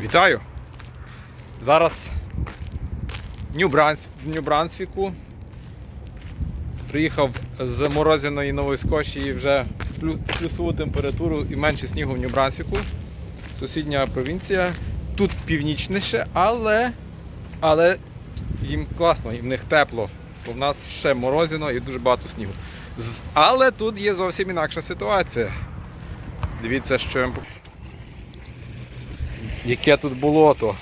Вітаю! Зараз в Нью-Бранс- в Нью-Брансвіку. Приїхав з морозяної Нової Скошії вже в плюсову температуру і менше снігу в Нью-Брансвіку. Сусідня провінція. Тут північніше, але, але їм класно, і в них тепло. Бо в нас ще морозяно і дуже багато снігу. Але тут є зовсім інакша ситуація. Дивіться, що я яке тут болото.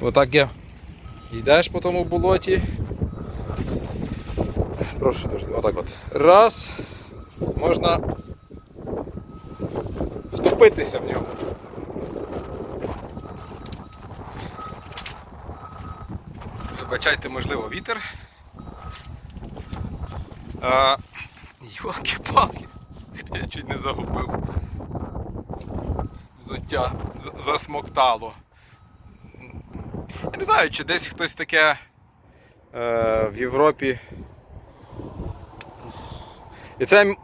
Отак я йдеш по тому болоті. Прошу дуже, отак от. Раз. Можна втопитися в ньому. Вибачайте, можливо, вітер. Йоки-палки. Я чуть не загубив. Взуття засмоктало. Я не знаю, чи десь хтось таке е, в Європі. І це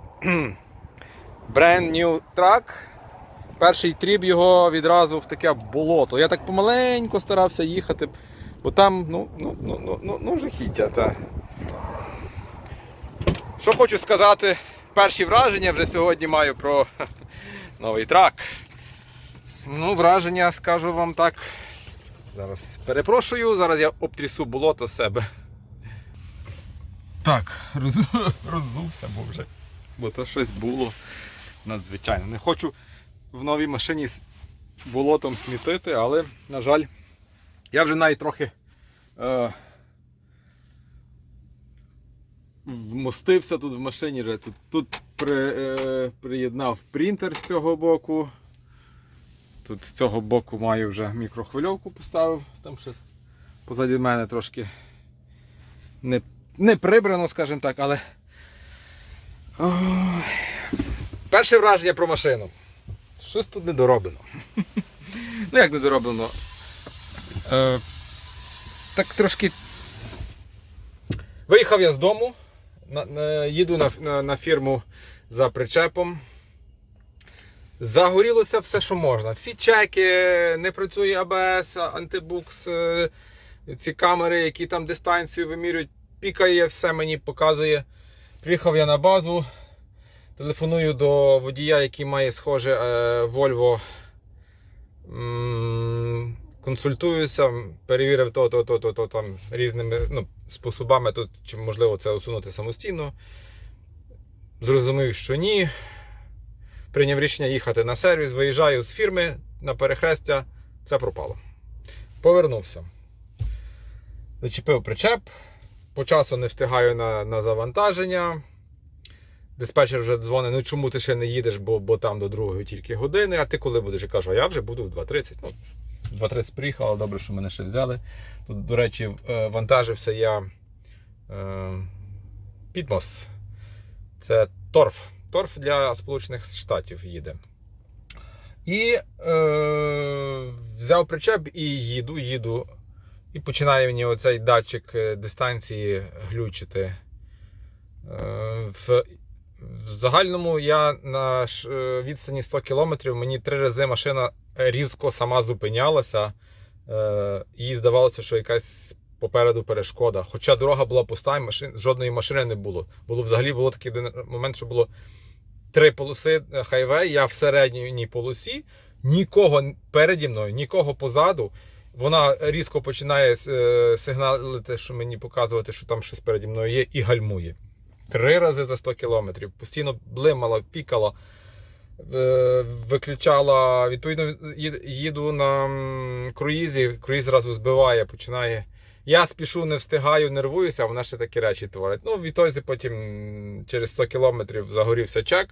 brand new truck. Перший тріп його відразу в таке болото. Я так помаленьку старався їхати, бо там, ну, ну, ну, ну, ну, ну жахіття. Та. Що хочу сказати, перші враження вже сьогодні маю про новий трак. Ну, враження, скажу вам так. Зараз перепрошую, зараз я обтрісу болото себе. Так, розу... роззувся, бо вже. Бо то щось було надзвичайно. Не хочу в новій машині з болотом смітити, але, на жаль, я вже навіть трохи е... вмостився тут в машині. Вже. Тут, тут при, е... приєднав принтер з цього боку. Тут з цього боку маю вже мікрохвильовку поставив, там ще позаді мене трошки не, не прибрано, скажімо так, але. Ой. Перше враження про машину. Щось тут недороблено. ну як недороблено? Е, так трошки. Виїхав я з дому, їду на, на, на фірму за причепом. Загорілося все, що можна. Всі чеки, не працює АБС, антибукс, е, ці камери, які там дистанцію вимірюють, пікає, все мені показує. Приїхав я на базу, телефоную до водія, який має схоже е, Volvo. Консультуюся, перевірив то, то, то, то, то там різними ну, способами тут, чи можливо це усунути самостійно. Зрозумів, що ні прийняв рішення їхати на сервіс, виїжджаю з фірми на перехрестя, все пропало. Повернувся. Зачепив причеп, по часу не встигаю на, на завантаження. Диспетчер вже дзвонить, ну чому ти ще не їдеш, бо, бо там до другої тільки години, а ти коли будеш? Я кажу, а я вже буду в 2.30. Ну, в 2.30 приїхав, але добре, що мене ще взяли. Тут, до речі, е, вантажився я е, Підмос. Це торф. Торф для Сполучених Штатів їде. І е, взяв причеп і їду, їду. І починає мені оцей датчик е, дистанції глючити. Е, в, в загальному я на е, відстані 100 км мені три рази машина різко сама зупинялася. І здавалося, що якась попереду перешкода. Хоча дорога була пуста, і машин, жодної машини не було. Було взагалі було такий момент, що було три полоси е, хайвей, я в середній полосі, нікого переді мною, нікого позаду. Вона різко починає е, сигналити, що мені показувати, що там щось переді мною є, і гальмує. Три рази за 100 кілометрів. Постійно блимала, пікала, е, виключала. Відповідно, їду на круїзі, круїз зразу збиває, починає. Я спішу, не встигаю, нервуюся, а вона ще такі речі творить. Ну, відтоді потім через 100 кілометрів загорівся чек.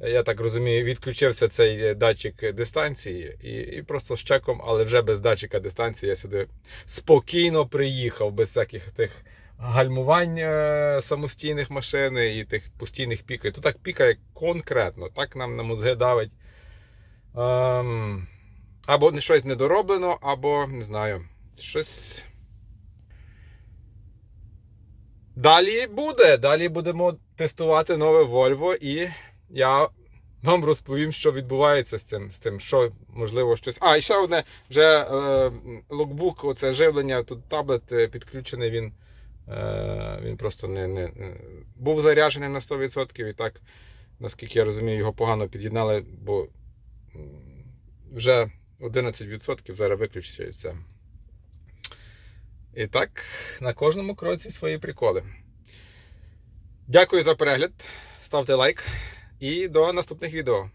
Я так розумію, відключився цей датчик дистанції і, і просто з чеком, але вже без датчика дистанції я сюди спокійно приїхав, без всяких тих гальмувань е, самостійних машин і тих постійних пікань. Тут так пікає конкретно, так нам на мозги давить. Ем, або щось недороблено, або не знаю, щось. Далі буде. Далі будемо тестувати нове Volvo і я вам розповім, що відбувається з цим, з цим, що можливо щось. А, і ще одне, вже е, локбук, оце живлення, тут таблет е, підключений, він, е, він просто не, не, не був заряджений на 100%. І так, наскільки я розумію, його погано під'єднали, бо вже 11% зараз виключиться і все. І так, на кожному кроці свої приколи. Дякую за перегляд. Ставте лайк і до наступних відео.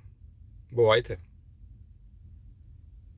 Бувайте!